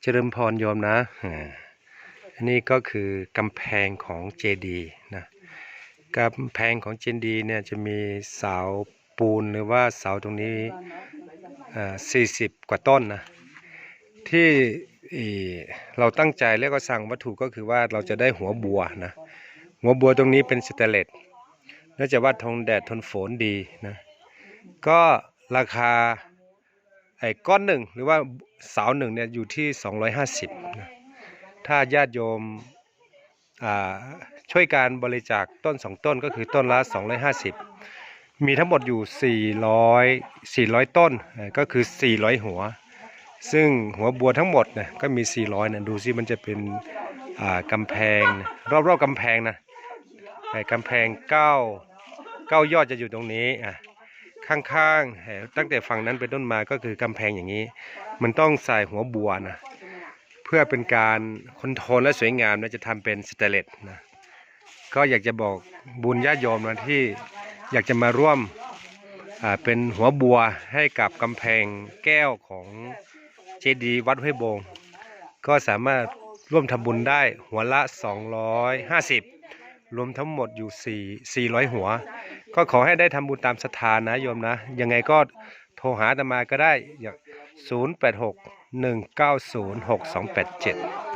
เจริญพรโยมนะอันนี้ก็คือกำแพงของเจดีนะกำแพงของเจดีเนี่ยจะมีเสาปูนหรือว่าเสาตรงนี้สี่สิบกว่าต้นนะที่เราตั้งใจแล้วก็สั่งวัตถุก็คือว่าเราจะได้หัวบัวนะหัวบัวตรงนี้เป็นสเตเลสและจะว่าทนแดดทนฝนดีนะก็ราคา ไอ้ก้อนหนึ่งหรือว่าเสาหนึ่งเนี่ยอยู่ที่ 250นะถ้าญาติโยมอ่าช่วยการบริจาคต้นสองต้นก็คือต้นละ 250 มีทั้งหมดอยู่ 400 400 ต้นก็คือ 400 หัว ซึ่งหัวบัวทั้งหมดนะก็มี 400นะดูซิมันจะเป็นอ่ากำแพงนะรอบๆกำแพงนะไอ้กำแพงเก้าเก้ายอดจะอยู่ตรงนี้อะ ข้างๆตั้งแต่ฝั่งนั้นเป็นต้นมาก็คือกำแพงอย่างนี้ มันต้องใส่หัวบัวนะเพื่อเป็นการคอนโทรลและสวยงามนะจะทำเป็นสเตเลสนะก็อยากจะบอกบุญญาโยมนะที่อยากจะมาร่วมเป็นหัวบัวให้กับกำแพงแก้วของเจดีย์วัดห้วยบง ก็สามารถร่วมทำบุญได้หัวละ 250 รวมทั้งหมดอยู่ 4 400 หัว ก็ขอให้ได้ทำบุญตามศรัทธานะโยมนะ ยังไงก็โทรหาอาตมาก็ได้อย่าง 086 190 6287